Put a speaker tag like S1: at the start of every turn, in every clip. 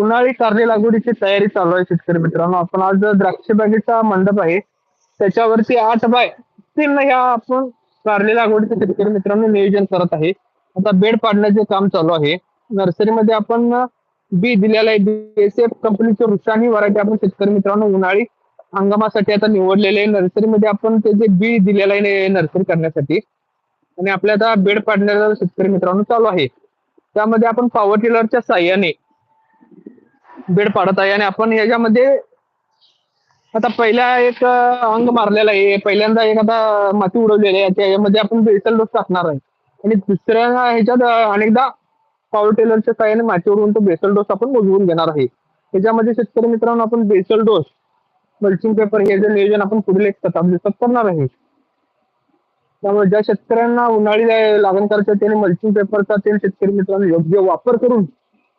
S1: उन्हाळी कारली लागवडीची तयारी चालू आहे शेतकरी मित्रांनो. आपण आज द्राक्ष बागेचा मंडप आहे त्याच्यावरती आठ बाय तीन ह्या आपण कारली लागवडीचे शेतकरी मित्रांनो नियोजन करत आहे. आता बेड पाडण्याचे काम चालू आहे. नर्सरीमध्ये आपण बी दिलेलं आहे. बीएसएफ कंपनीचे वृक्षांनी व्हरायटी आपण शेतकरी मित्रांनो उन्हाळी हंगामासाठी आता निवडलेले आहे. नर्सरीमध्ये आपण ते जे बी दिलेलं आहे नर्सरी करण्यासाठी. आणि आपल्या आता बेड पाडण्याचा शेतकरी मित्रांनो चालू आहे. त्यामध्ये आपण पॉवर टिलरच्या साह्याने बेड पाडत आहे. आणि आपण याच्यामध्ये आता पहिला एक अंग मारलेला आहे. पहिल्यांदा एक आता माती उडवलेली आहे. त्याच्यामध्ये आपण बेसल डोस टाकणार आहे. आणि दुसऱ्या ह्याच्यात अनेकदा पॉवर टेलरच्या साह्याने माती उडवून तो बेसल डोस आपण मोजवून घेणार आहे. त्याच्यामध्ये शेतकरी मित्रांनो आपण बेसल डोस मल्चिंग पेपर हे जे नियोजन आपण पुढील एक सतरा दिवसात करणार आहे. त्यामुळे ज्या शेतकऱ्यांना उन्हाळी लागण करायचं त्याने मल्चिंग पेपरचा ते शेतकरी मित्रांनो योग्य वापर करून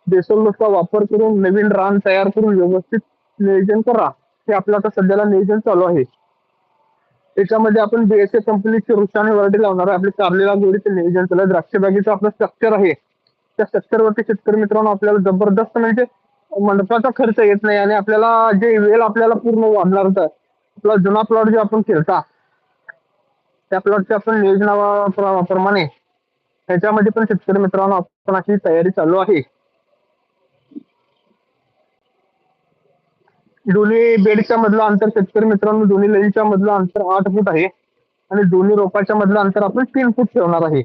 S1: बेसल वापर करून नवीन रान तयार करून व्यवस्थित नियोजन करा. हे आपलं आता सध्याला नियोजन चालू आहे. त्याच्यामध्ये आपण बीएसए कंपनीची रुचाने व्हरायटी लावणार आहे. आपली कारली लागवडीचं नियोजन चालू आहे द्राक्ष बागेचं आपलं स्ट्रक्चर आहे. त्या स्ट्रक्चरवरती शेतकरी मित्रांनो आपल्याला जबरदस्त म्हणजे मंडपाचा खर्च येत नाही आणि आपल्याला जे वेळ आपल्याला पूर्ण वाढणार होता आपला जुना प्लॉट जो आपण खेळता त्या प्लॉटच्या आपण नियोजनाप्रमाणे त्याच्यामध्ये पण शेतकरी मित्रांनो आपण अशी तयारी चालू आहे. दोन्ही बेडच्या मधलं अंतर शेतकरी मित्रांनो दोन्ही लेनच्या मधलं अंतर आठ फूट आहे. आणि दोन्ही रोपाच्या मधलं अंतर आपण तीन फूट ठेवणार आहे.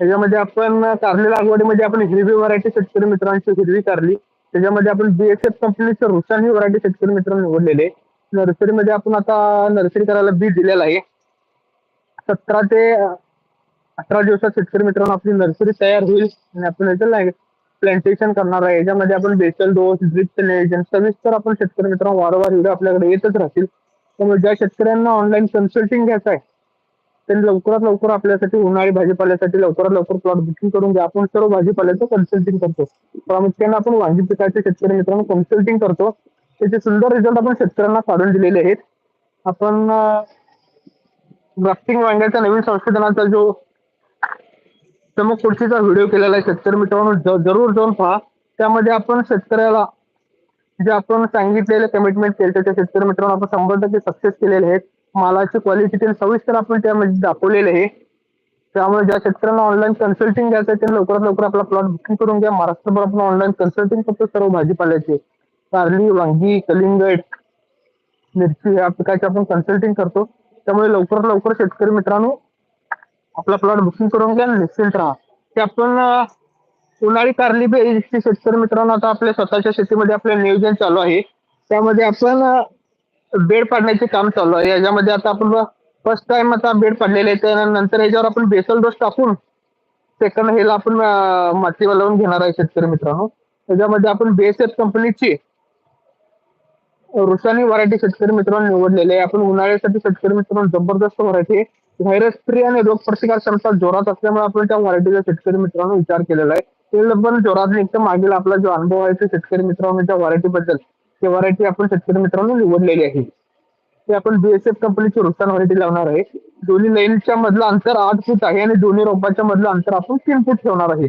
S1: त्याच्यामध्ये आपण कारली लागवडीमध्ये आपण हिरवी व्हरायटी शेतकरी मित्रांची हिरवी कारली. त्याच्यामध्ये आपण बीएसएफ कंपनीचं रुसान ही व्हरायटी शेतकरी मित्र निवडलेले नर्सरीमध्ये आपण आता नर्सरी करायला बी दिलेलं आहे. सतरा ते अठरा दिवसात शेतकरी मित्रांनो आपली नर्सरी तयार होईल आणि आपण याचं प्लांटेशन करणार आहे. याच्यामध्ये आपण बेसल डोस ड्रिप नियोजन सविस्तर आपण शेतकरी मित्रांनो वारंवार व्हिडिओ आपल्याकडे येतच राहतील. त्यामुळे ज्या शेतकऱ्यांना ऑनलाईन कन्सल्टिंग घ्यायचं आहे त्यांनी लवकरात लवकर आपल्यासाठी उन्हाळी भाजीपाल्यासाठी लवकरात लवकर प्लॉट बुकिंग करून घ्या. आपण सर्व भाजीपाल्याचं कन्सल्टिंग करतो. प्रामुख्याने आपण वांगी पिकाचे शेतकरी मित्रांनो कन्सल्टिंग करतो. त्याचे सुंदर रिझल्ट आपण शेतकऱ्यांना काढून दिलेले आहेत. आपण ग्राफ्टिंग वांग्याच्या नवीन संशोधनाचा जो समोर खुर्चीचा व्हिडिओ केलेला आहे. शेतकरी मित्रांनो जरूर जाऊन पहा. त्यामध्ये आपण शेतकऱ्याला जे आपण सांगितलेले कमिटमेंट केले त्या शेतकरी मित्रांनो आपण शंभर टक्के सक्सेस केलेले आहेत. मालाची क्वालिटी ते सविस्तर आपण त्यामध्ये दाखवलेले आहे. त्यामुळे ज्या शेतकऱ्यांना ऑनलाईन कन्सल्टिंग घ्यायचं आहे त्यांना लवकरात लवकर आपला प्लॉट बुकिंग करून घ्या. महाराष्ट्रभर आपण ऑनलाईन कन्सल्टिंग करतो सर्व भाजीपाल्याचे. कारली वांगी कलिंगड मिरची या पिकाची आपण कन्सल्टिंग करतो. त्यामुळे लवकरात लवकर शेतकरी मित्रांनो आपला प्लॉट बुकिंग करून घ्या निश्चिंत राहा. ते आपण उन्हाळी कारली बेडचे शेतकरी मित्रांनो आता आपल्या स्वतःच्या शेतीमध्ये आपलं नियोजन चालू आहे. त्यामध्ये आपण बेड पाडण्याचे काम चालू आहे. याच्यामध्ये आता आपण फर्स्ट टाइम आता बेड पाडलेले आहे त्यानंतर याच्यावर आपण बेसल डोस टाकून सेकंड हेला आपण माती लावून घेणार आहे शेतकरी मित्रांनो. त्याच्यामध्ये आपण बीएसएफ कंपनीची रुसानी व्हरायटी शेतकरी मित्रांनो निवडलेले आहे. आपण उन्हाळ्यासाठी शेतकरी मित्रांनो जबरदस्त व्हरायटी व्हायरस फ्री आणि रोग प्रतिकार क्षमता जोरात असल्यामुळे आपण त्या व्हरायटीचा शेतकरी मित्रांनो विचार केलेला आहे. ते पण जोरात निघतं मागील आपला जो अनुभव आहे तो शेतकरी मित्रांनो त्या व्हरायटी बद्दल ती व्हरायटी आपण शेतकरी मित्रांनो निवडलेली आहे. ते आपण बीएसएफ कंपनीची रुसान व्हरायटी लावणार आहे. दोन्ही लाईनच्या मधलं अंतर आठ फूट आहे आणि दोन्ही रोपाच्या मधलं अंतर आपण तीन फूट ठेवणार आहे.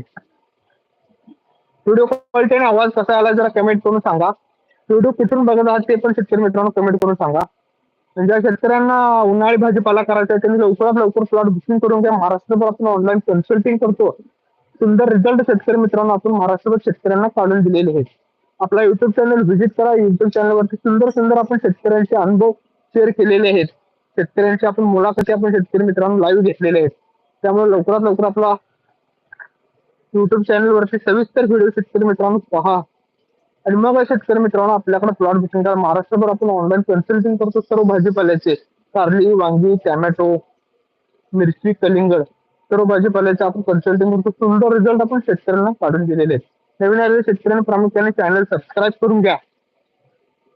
S1: व्हिडिओ क्वालिटी आणि आवाज कसा आला जरा कमेंट करून सांगा. व्हिडिओ कुठून बघत आहात ते पण शेतकरी मित्रांनो कमेंट करून सांगा. म्हणजे ज्या शेतकऱ्यांना उन्हाळी भाजीपाला करायचा आहे त्यांनी लवकरात लवकर प्लॉट बुकिंग करून घ्या. महाराष्ट्रभर आपण ऑनलाईन कन्सल्टिंग करतो. सुंदर रिझल्ट शेतकरी मित्रांनो आपण महाराष्ट्रभर शेतकऱ्यांना काढून दिलेले आहेत. आपला युट्यूब चॅनल व्हिजिट करा. युट्यूब चॅनलवरती सुंदर सुंदर आपण शेतकऱ्यांचे अनुभव शेअर केलेले आहेत. शेतकऱ्यांच्या आपण मुलाखती आपण शेतकरी मित्रांनो लाईव्ह घेतलेले आहेत. त्यामुळे लवकरात लवकर आपला युट्यूब चॅनलवरती सविस्तर व्हिडिओ शेतकरी मित्रांनो पहा. आणि मग शेतकरी मित्रांनो आपल्याकडे प्लॉट बुकिंग करा महाराष्ट्रभर आपण ऑनलाईन कन्सल्टिंग करतो सर्व भाजीपाल्याचे. कारली वांगी टॅमॅटो मिरची कलिंगड सर्व भाजीपाल्याचे आपण कन्सल्टिंग करतो. सुंदर रिझल्ट आपण शेतकऱ्यांना काढून दिलेले आहेत. नवीन आलेल्या शेतकऱ्यांनी प्रामुख्याने चॅनल सबस्क्राईब करून घ्या.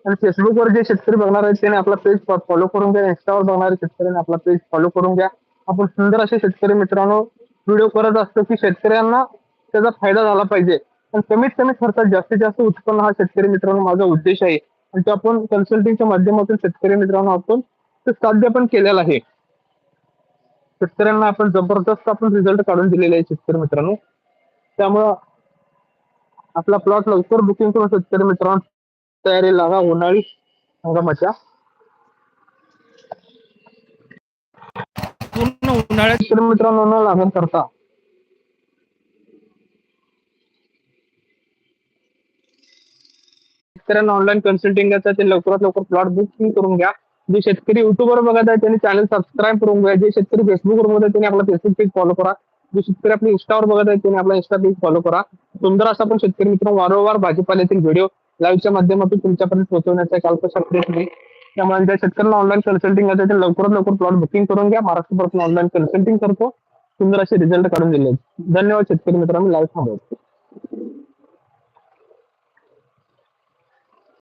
S1: आणि फेसबुकवर जे शेतकरी बघणार आहेत त्याने आपला पेज फॉलो करून घ्या. इंस्टावर बघणारे शेतकऱ्यांनी आपला पेज फॉलो करून घ्या. आपण सुंदर असे शेतकरी मित्रांनो व्हिडिओ करत असतो की शेतकऱ्यांना त्याचा फायदा झाला पाहिजे. आणि कमीत कमी खर्चात जास्तीत जास्त उत्पन्न हा शेतकरी मित्रांनो माझा उद्देश आहे. आणि तो आपण कन्सल्टिंगच्या माध्यमातून शेतकरी मित्रांनो आपण ते साध्य पण केलेलं आहे. शेतकऱ्यांना आपण जबरदस्त आपण रिझल्ट काढून दिलेले आहे शेतकरी मित्रांनो. त्यामुळं आपला प्लॉट लवकर बुकिंग करून शेतकरी मित्रांनो तयारी लागा उन्हाळी हंगामाच्या.
S2: पूर्ण उन्हाळ्यात
S1: शेतकरी मित्रांनो न लागण करता शेतकऱ्यांना ऑनलाईन कन्सल्टिंग घ्यायचं ते लवकरात लवकर प्लॉट बुकिंग करून घ्या. जे शेतकरी युट्यूबवर बघत आहे त्यांनी चॅनल सबस्क्राईब करून घ्या. जे शेतकरी फेसबुकवर बघत आहे त्यांनी आपला फेसबुक पेज फॉलो करा. जे शेतकरी आपल्या इंस्टावर बघत आहेत त्यांनी आपला इंस्टा पेज फॉलो करा. सुंदर असा पण शेतकरी मित्र वारंवार भाजीपाल्यातील व्हिडिओ लाईव्हच्या माध्यमातून तुमच्यापर्यंत पोहोचवण्याचा एक अल्पशा प्रयत्न आहे. त्यामुळे ज्या शेतकऱ्यांना ऑनलाईन कन्सल्टिंग घ्यायचं ते लवकरात लवकर प्लॉट बुकिंग करून घ्या. महाराष्ट्रभरातून ऑनलाईन कन्सल्टिंग करतो. सुंदर असे रिझल्ट काढून दिले धन्यवाद शेतकरी मित्रांनो लाईव्ह थांबवतो